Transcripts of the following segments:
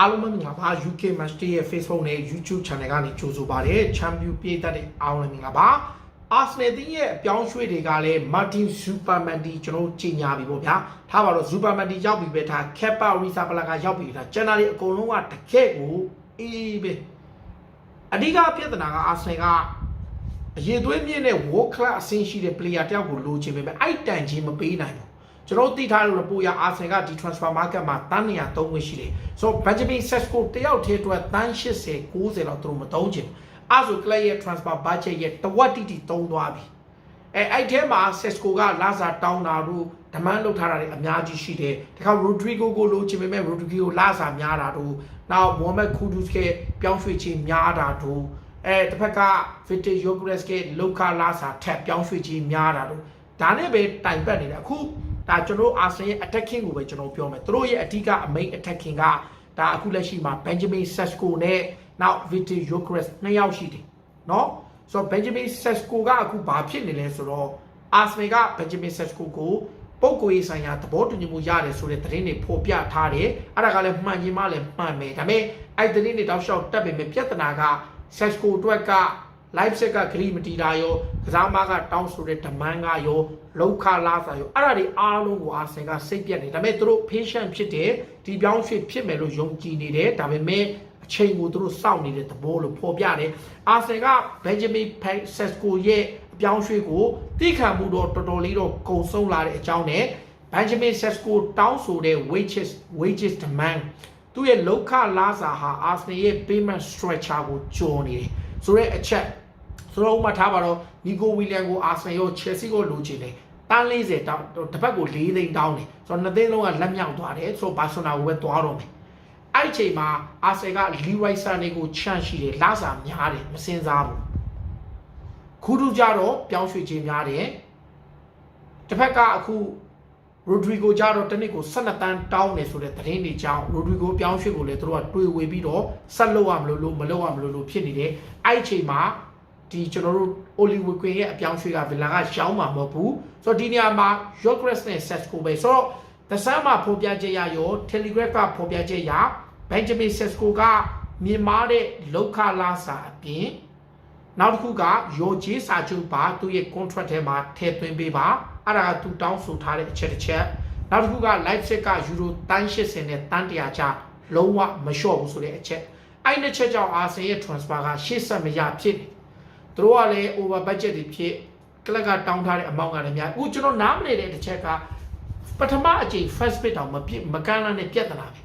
အားလုံးပဲမင်္ဂလာပါ UK Master ရဲ့ Facebook နဲ့ YouTube Channel ကနေကြိုဆိုပါရစေ Champion ပြည်သက်တဲ့အားလုံးမင်္ဂလာပါ Arsenal တင်းရဲ့အပြောင်းရွှေ့တွေကလည်း Martin Superman ဒီကျွန်တော်ကြီးညာပြီပေါ့ဗျာထားပါတော့ Superman ဒီရောက်ပြီပဲထား Kepa Arrizabalaga ရောက်ပြီထားကျန်တာတွေအကုန်လုံးကတကယ့်ကိုအေးပဲအဓိကပြဿနာက Arsenal ကအရေးသွေးမြင့်တဲ့ World Class အဆင့်ရှိတဲ့ player တယောက်ကိုလိုချင်ပေမဲ့အဲ့တန်ချင်းမပေးနိုင်ဘူး ကျွန်တော်သိထားတဲ့ report ရ Arsenal ကဒီ transfer market မှာတန်းနေရသုံးခွင့်ရှိတယ်ဆိုတော့ Benjamin Sesko တယောက်တည်းအတွက်တန်း80 90လောက်သူတို့မသုံးချင်ဘူးအဲ့ဆို club ရဲ့ transfer budget ရဲ့တဝက်တိတိသုံးသွားပြီအဲအဲ့ထဲမှာ Sesko ကလာစာတောင်းတာတို့ demand လုပ်ထားတာတွေအများကြီးရှိတယ်တခါ Rodrigo ကိုလိုချင်ပေမဲ့ Rodrigo လာစာများတာတို့နောက် Mohamed Kudus ကပြောင်းရွှေ့ခြင်းများတာတို့အဲတစ်ဖက်က Victor Yogres ကလောက်ခလာစာထက်ပြောင်းရွှေ့ခြင်းများတာတို့ဒါနဲ့ပဲတိုင်ပတ်နေတယ်အခု ဒါကျွန်တော်အာဆင်ရဲ့ attacking ကိုပဲကျွန်တော်ပြောမယ်သူတို့ရဲ့အဓိက main attacking ကဒါအခုလက်ရှိမှာ Benjamin Sesko နဲ့နောက် Victor Yogres နှစ်ယောက်ရှိတယ်เนาะဆိုတော့ Benjamin Sesko ကအခုဘာဖြစ်နေလဲဆိုတော့ Arsenal က Benjamin Sesko ကိုပုတ်ကိုရေးဆိုင်ရာသဘောတူညီမှုရတယ်ဆိုတဲ့သတင်းတွေဖော်ပြထားတယ်အဲ့ဒါကလည်းမှန်ချင်းမှလည်းမှန်မယ်ဒါပေမဲ့အဲ့သတင်းတွေတောက်လျှောက်တက်ပေမဲ့ပြဿနာက Sesko အတွက်က live set ကဂရီမတီတာရောကစားမကတောင်းဆိုတဲ့ demand ကရောလောက်ခလာစာရောအဲ့ဒါတွေအားလုံးကိုအာဆင်ကစိတ်ပြက်နေဒါပေမဲ့သူတို့ patient ဖြစ်တယ်ဒီပြောင်းရွှေ့ဖြစ်မယ်လို့ယုံကြည်နေတယ်ဒါပေမဲ့အချိန်ကိုသူတို့စောင့်နေတဲ့သဘောလို့ဖော်ပြတယ်အာဆင်က Benjamin Sesko ရဲ့အပြောင်းရွှေ့ကိုတိခံမှုတော့တော်တော်လေးတော့ကုံဆုံးလာတဲ့အကြောင်းနဲ့ Benjamin Sesko တောင်းဆိုတဲ့ wages wages demand သူ့ရဲ့လောက်ခလာစာဟာ Arsenal ရဲ့ payment structure ကိုကျော်နေတယ် ဆိုတော့အချက်ဆိုတော့ဥမာထားပါတော့နီကိုဝီလီယံကိုအာဆင်ရောချယ်ဆီကိုလိုချင်တယ်တန်း40တောင်းတစ်ပတ်ကို4သိန်းတောင်းတယ်ဆိုတော့နှစ်သိန်းလုံးကလက်မြောက်သွားတယ်ဆိုတော့ဘာဆိုနာကိုပဲသွားတော့မယ်အဲ့ဒီချိန်မှာအာဆင်ကလီဝိုက်ဆာနေကိုချန့်ရှိတယ်လာစာများတယ်မစင်စားဘူးခုထူကြတော့ပြောင်းရွှေ့ခြင်းများတယ်တစ်ဖက်ကအခု ရိုဒရီဂိုကြတော့တနစ်ကို12တန်းတောင်းတယ်ဆိုတဲ့သတင်းတွေကြောင့်ရိုဒရီဂိုပြောင်းရွှေ့ကိုလည်းသူတို့ကတွေးဝေပြီးတော့ဆက်လုပ်ရမလို့လို့မလုပ်ရမလို့လို့ဖြစ်နေတယ်အဲ့ဒီချိန်မှာဒီကျွန်တော်တို့အိုလီဝီကွင်ရဲ့အပြောင်းရွှေ့ကဗီလာကရှောင်းမှာမဟုတ်ဘူးဆိုတော့ဒီနေရာမှာ Yogres နဲ့ Sesko ပဲဆိုတော့ The Sun မှာဖော်ပြချက်ရရော Telegraph ကဖော်ပြချက်ရ Benjamin Sesko ကမြန်မာတဲ့လောက်ခလာစာအပြင်နောက်တစ်ခုကရော်ဂျေးစာချုပ်ပါသူ့ရဲ့ contract ထဲမှာထည့်သွင်းပေးပါ အဲ့ဒါကသူတောင်းဆိုထားတဲ့အချက်တစ်ချက်နောက်တစ်ခုက live set ကယူရိုတန်း80နဲ့တန်း100ကျလုံးဝမလျှော့ဘူးဆိုတဲ့အချက်အဲ့ဒီချက်ကြောင့်အာဆင်ရဲ့ transfer ကရှေ့ဆက်မရဖြစ်နေသူတို့ကလည်း over budget တွေဖြစ်ကလပ်ကတောင်းထားတဲ့အမောင့်ကလည်းများအခုကျွန်တော်နားမလည်တဲ့တစ်ချက်ကပထမအကြိမ် first bit တောင်မပြစ်မကန်းလာနဲ့ပြက်တလာပဲ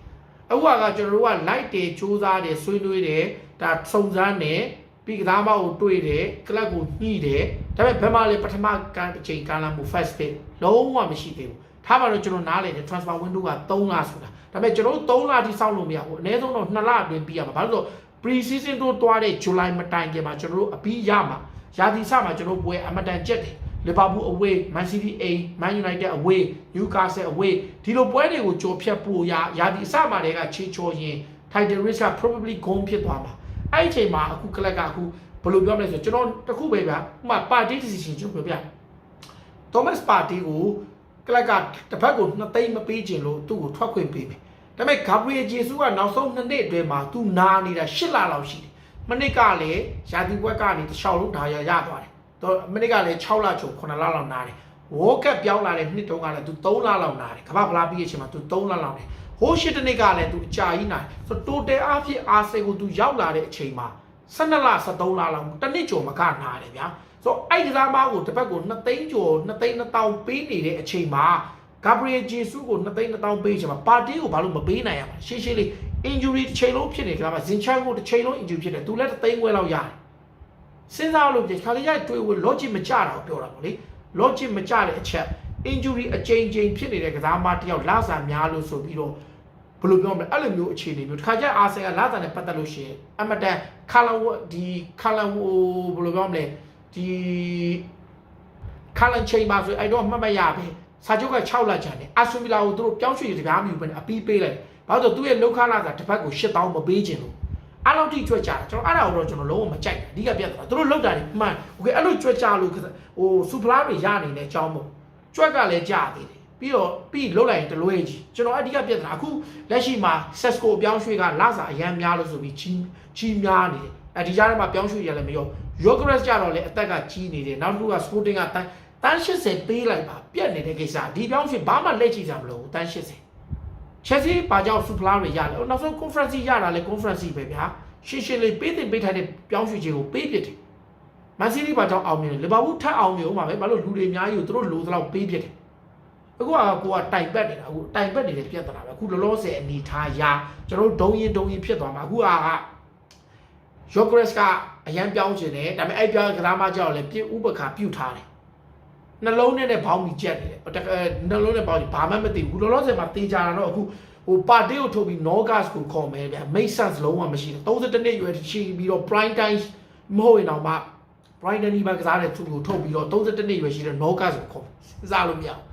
အခုကကျွန်တော်တို့က light တွေစူးစမ်းတယ်ဆွေးနွေးတယ်ဒါစုံစမ်းတယ်ပြီးကစားမကိုတွေးတယ်ကလပ်ကိုညှိတယ် ဒါပေမဲ့ဘယ်မှာလဲပထမကန်အချိန်ကန်လာမှု first bit လုံးဝမရှိသေးဘူးထားပါတော့ကျွန်တော်နားလည်တယ် transfer window က3လဆိုတာဒါပေမဲ့ကျွန်တော်တို့3လထိစောင့်လို့မရဘူးအနည်းဆုံးတော့2လအတွင်းပြီးရမှာဘာလို့လဲဆိုတော့ pre season တို့တွားတဲ့ July မတိုင်ခင်မှာကျွန်တော်တို့အပြီးရမှာရာသီစမှာကျွန်တော်ပွဲအမတန်ကြက်တယ်လီဗာပူး away Man City A Man United away Newcastle away ဒီလိုပွဲတွေကိုကြော်ဖြတ်ဖို့ရရာသီအစမှာတည်းကချေချော်ရင် Title Race က probably ဂုံးဖြစ်သွားမှာအဲ့ဒီအချိန်မှာအခုကလပ်ကအခု ဘယ်လိုပြောမလဲဆိုကျွန်တော်တခုပဲဗျာဥပမာ party decision ကျွန်တော်ပြောပြ Thomas Party ကိုကလပ်ကတစ်ဖက်ကိုနှစ်သိန်းမပေးချင်လို့သူ့ကိုထွက်ခွင့်ပေးမယ်ဒါပေမဲ့ Gabriel Jesus ကနောက်ဆုံးနှစ်နှစ်အတွင်းမှာသူနာနေတာ၈လလောက်ရှိတယ်မနစ်ကလည်းရာသီပွဲကနေတစ်လျှောက်လုံးဒါရရသွားတယ်တော့မနစ်ကလည်း6လချို9လလောက်နာတယ်ဝေါ်ကပ်ပြောင်းလာတဲ့နှစ်တုန်းကလည်းသူ3လလောက်နာတယ်ကမ္ဘာဖလားပြီးရဲ့အချိန်မှာသူ3လလောက်နေဟိုးရှစ်တနစ်ကလည်းသူအကြာကြီးနာတယ်ဆိုတော့ total အဖြစ်အာဆယ်ကိုသူရောက်လာတဲ့အချိန်မှာ 12လ13လလောက်တစ်နှစ်ကျော်မကနာတယ်ဗျာဆိုတော့အဲ့ဒီကစားမကိုတစ်ပတ်ကို2သိန်းကျော်2သိန်း1000ပေးနေတဲ့အချိန်မှာဂါဘရီယယ်ဂျေဆုကို2သိန်း1000ပေးချင်မှာပါတီကိုဘာလို့မပေးနိုင်ရမှာရှင်းရှင်းလေး injury တစ်ချိန်လုံးဖြစ်နေကြမှာဇင်ချန်ကိုတစ်ချိန်လုံး injury ဖြစ်တယ်သူလည်းတစ်သိန်းခွဲလောက်ရတယ်စဉ်းစားလို့ပြခါလေးရတွေ့ဝ logic မကြတာကိုပြောတာပေါ့လေ logic မကြတဲ့အချက် injury အချိန်ချင်းဖြစ်နေတဲ့ကစားမတစ်ယောက်လာစာများလို့ဆိုပြီးတော့ ဘယ်လိုပြောမလဲအဲ့လိုမျိုးအခြေအနေမျိုးတစ်ခါကျအာဆင်ကလာစာနဲ့ပတ်သက်လို့ရှိရင်အမတန်ခါလဝဒီခါလဝဘယ်လိုပြောမလဲဒီခါလန်ချိန်ပါဆိုအဲ့တော့မှတ်မရပဲစာချုပ်က6လချန်တယ်အာဆူမီလာကိုသူတို့ပြောင်းရွှေ့တပြားမျိုးပဲအပီးပေးလိုက်ဘာလို့ဆိုသူ့ရဲ့လောက်ခလာစာတစ်ပတ်ကို8000မပေးချင်လို့အဲ့လောက်ထိကြွက်ကြတာကျွန်တော်အဲ့ဒါကိုတော့ကျွန်တော်လုံးဝမကြိုက်ဘူးအဓိကပြတ်တာသူတို့လောက်တာနေမှန်โอเคအဲ့လိုကြွက်ကြလို့ဟိုစူပလာတွေရနေတဲ့အကြောင်းမို့ကြွက်ကလည်းကြသေးတယ် ပြပြီးတော့ပြီးလုတ်လိုက်ရင်တလွဲကြီးကျွန်တော်အဓိကပြဿနာအခုလက်ရှိမှာ Sesco အပြောင်းရွှေ့ကလစာအရန်များလို့ဆိုပြီးကြီးကြီးများနေတယ်အဲဒီကြားထဲမှာပြောင်းရွှေ့ရလည်းမရော Yogres ကြတော့လေအသက်ကကြီးနေတယ်နောက်တစ်ခုက Sporting ကတန်းတန်း80ပေးလိုက်ပါပြက်နေတဲ့ကိစ္စဒီပြောင်းရွှေ့ဘာမှလက်ကြည့်ကြမလို့တန်း80ချက်စီပါကြောင့်စူဖလာတွေရလဲနောက်ဆုံး conference ရတာလဲ conference ပဲဗျာရှင်းရှင်းလေးပေးတင်ပေးထားတဲ့ပြောင်းရွှေ့ခြင်းကိုပေးပြတယ်မန်စီးတီးပါကြောင့်အောင်မြင်တယ်လီဗာပူးထပ်အောင်မြင်ဦးမှာပဲဘာလို့လူတွေအများကြီးကိုသူတို့လိုသလောက်ပေးပြတယ် အခုကကိုကတိုင်ပတ်နေတာအခုတိုင်ပတ်နေတဲ့ပြဿနာပဲအခုလောလောဆယ်အနေထားရာကျွန်တော်တို့ဒုံရင်ဒုံရင်ဖြစ်သွားမှာအခုကယောဂရက်စ်ကအရန်ပြောင်းချင်တယ်ဒါပေမဲ့အဲ့ပြောင်းကစားမကြောက်လည်းပြဥပခါပြုတ်ထားတယ်နှလုံးနဲ့နဲ့ဘောင်းပြီးကြက်နေတယ်တကယ်နှလုံးနဲ့ဘောင်းပြီးဘာမှမသိဘူးလောလောဆယ်မှာတေးကြတာတော့အခုဟိုပါတီကိုထုတ်ပြီး Nogas ကိုခေါ်မယ်ဗျ make sense လုံးဝမရှိဘူး32နှစ်ရွယ်ရှိပြီးတော့ prime time မဟုတ်ရင်တော့မှ prime time ဒီမှာကစားတဲ့သူကိုထုတ်ပြီးတော့32နှစ်ရွယ်ရှိတဲ့ Nogas ကိုခေါ်စဉ်းစားလို့မရဘူး